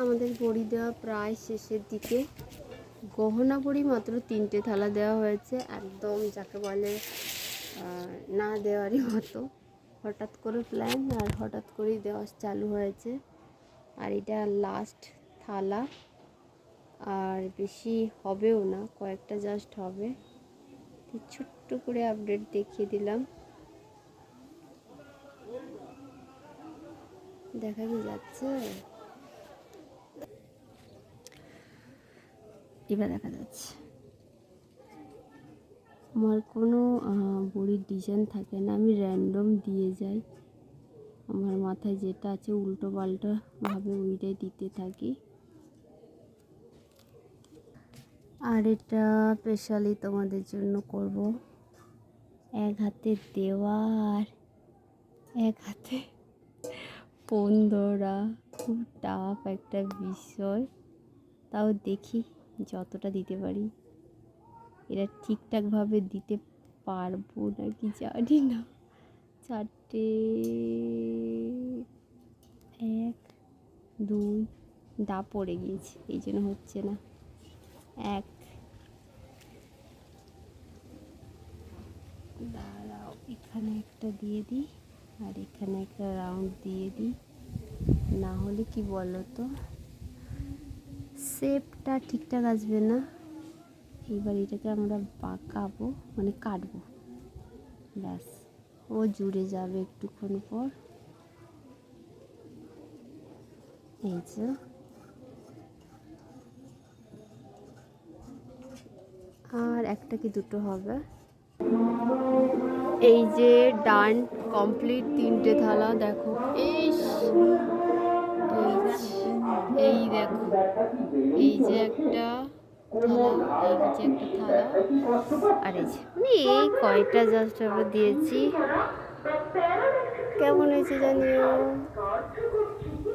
আমাদের বড়ি দেওয়া প্রায় শেষের দিকে। গহনা বড়ি মাত্র তিনটে থালা দেওয়া হয়েছে, একদম যাকে বলে না দেওয়ারই মতো। হঠাৎ করে প্ল্যান আর হঠাৎ করেই দেওয়া চালু হয়েছে। আর এটা লাস্ট থালা। আর বেশি হবেও না, কয়েকটা জাস্ট হবে। ছোট্ট করে আপডেট দেখিয়ে দিলাম। দেখা যাচ্ছে? এবার দেখা যাচ্ছে। আমার কোনো বড়ির ডিজাইন থাকে না, আমি র্যান্ডম দিয়ে যাই। আমার মাথায় যেটা আছে উল্টো পাল্টা ভাবে ওইটাই দিতে থাকি। আর এটা স্পেশালি তোমাদের জন্য করব। এক হাতে দেওয়া আর এক হাতে ফোন খুব টাফ একটা বিষয়। তাও দেখি। যতটা দিতে পারি। এটা ঠিকঠাকভাবে দিতে পারব নাকি জানি না। চারটে, এক, দুই, দা পড়ে গিয়েছে, এই জন্য হচ্ছে না। এক, দাঁড়াও, এখানে একটা দিয়ে দিই, আর এখানে একটা রাউন্ড দিয়ে দিই। না হলে কি বলো তো শেপটা ঠিকঠাক আসবে না। এবার এটাকে আমরা বাঁকাবো মানে কাটবো। ব্যাস, ও জুড়ে যাবে একটুক্ষণ পর। এই যে। আর একটা কি দুটো হবে? এই যে ডান কমপ্লিট তিনটে থালা, দেখো। এই এই যে একটা থালা এই একটা থালা আর এই যে মানে এই কয়টা জাস্ট আমরা দিয়েছি? কেমন হয়েছে জানিও?